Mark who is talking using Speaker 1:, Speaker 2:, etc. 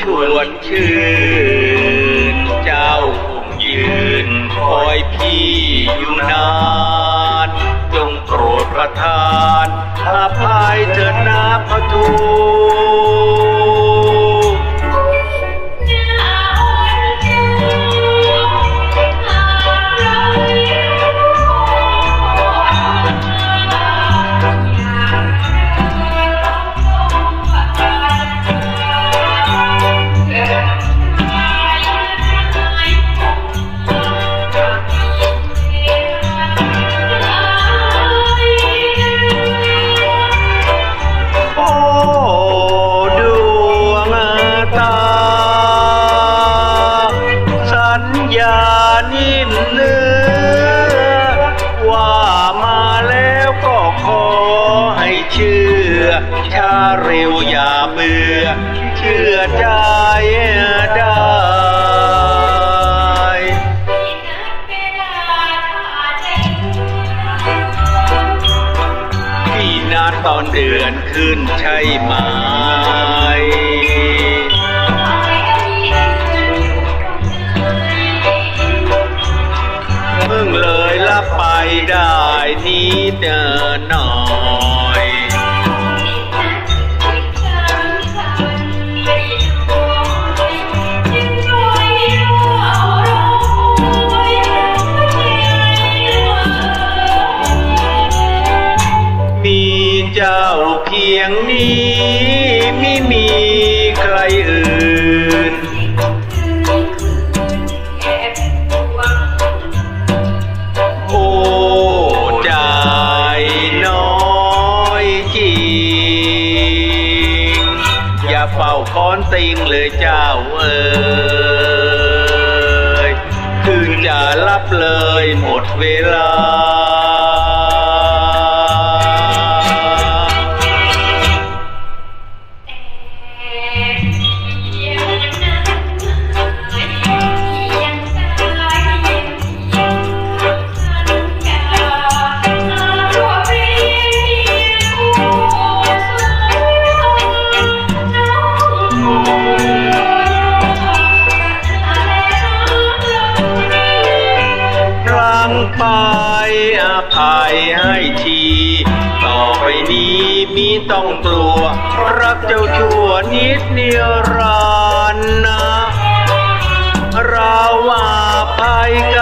Speaker 1: ชวนชื่น เจ้าคงยืน คอยพี่อยู่นาน จงโปรดประทานอภัยเถิดนะพระทู ญญานิ่มเนื้อ ว่ามาแล้วก็ขอให้เชื่อช้าเร็วอย่าเบื่อ เชื่อใจได้พี่นัดตอนเดือนขึ้นใช่ไหม ได้นิดเดินหน่อยมีเจ้าเพียงนี้ไม่มี เฝ้าค้อนติงเลยเจ้าเอ๋ยคืนจะรับเลยหมดเวลา ไปอภัยให้ที ต่อไปนี้มีต้องกลัว รักเจ้าชั่วนิดเดียรันนะ เราว่าภัยกัน